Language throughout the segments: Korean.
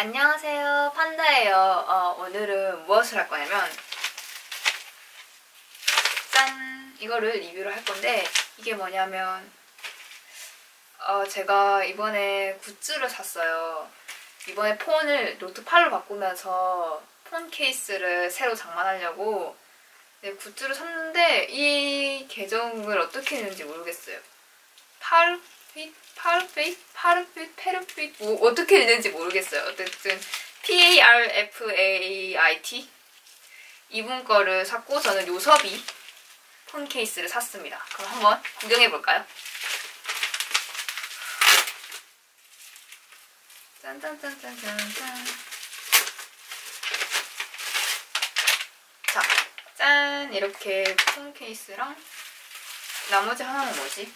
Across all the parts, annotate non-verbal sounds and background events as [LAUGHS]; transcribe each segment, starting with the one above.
안녕하세요. 판다예요. 어, 오늘은 무엇을 할 거냐면 짠! 이거를 리뷰를 할 건데 이게 뭐냐면 어, 제가 이번에 굿즈를 샀어요. 이번에 폰을 노트 8로 바꾸면서 폰 케이스를 새로 장만하려고 네, 굿즈를 샀는데 이 계정을 어떻게 했는지 모르겠어요. 파르핏, 파르핏, 파르핏, 페르핏 뭐 어떻게 했는지 모르겠어요. 어쨌든 P-A-R-F-A-I-T 이분 거를 샀고 저는 요섭이 폰 케이스를 샀습니다. 그럼 한번 구경해 볼까요? 짠짠짠짠짠짠 자, 짠! 이렇게 폰 케이스랑 나머지 하나는 뭐지?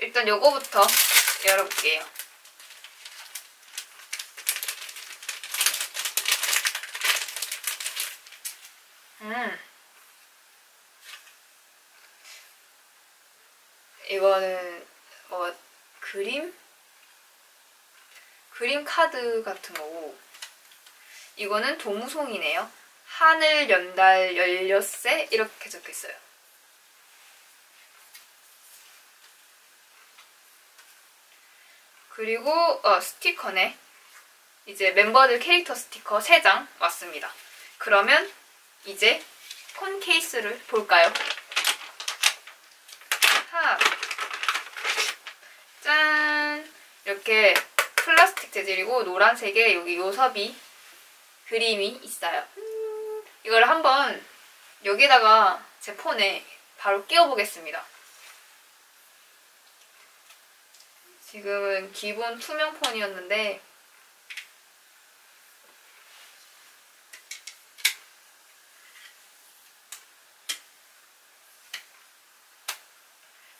일단 요거부터 열어볼게요. 음. 이거는 뭐 그림? 그림 카드 같은 거고 이거는 동송이네요. 하늘 연달 열렸세 이렇게 적혀 있어요. 그리고 어, 스티커네. 이제 멤버들 캐릭터 스티커 3장 왔습니다. 그러면 이제 폰 케이스를 볼까요? 하. 짠! 이렇게 플라스틱 재질이고 노란색에 여기 요섭이 그림이 있어요. 이걸 한번 여기다가 제 폰에 바로 끼워보겠습니다. 지금은 기본 투명 폰이었는데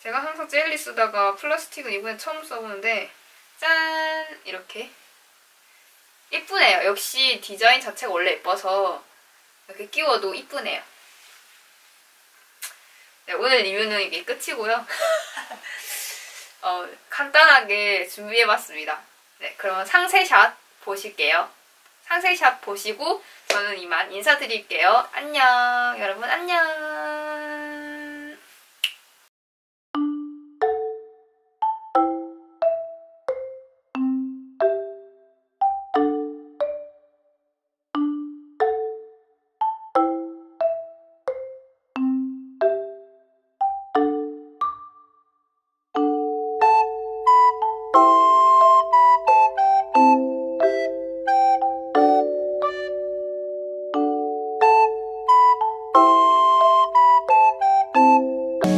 제가 항상 젤리 쓰다가 플라스틱은 이번에 처음 써보는데 짠! 이렇게 이쁘네요. 역시 디자인 자체가 원래 예뻐서 이렇게 끼워도 이쁘네요. 네, 오늘 리뷰는 이게 끝이고요. [LAUGHS] 어, 간단하게 준비해봤습니다. 네, 그러면 상세샷 보실게요. 상세샷 보시고 저는 이만 인사드릴게요. 안녕. 여러분 안녕.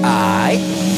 I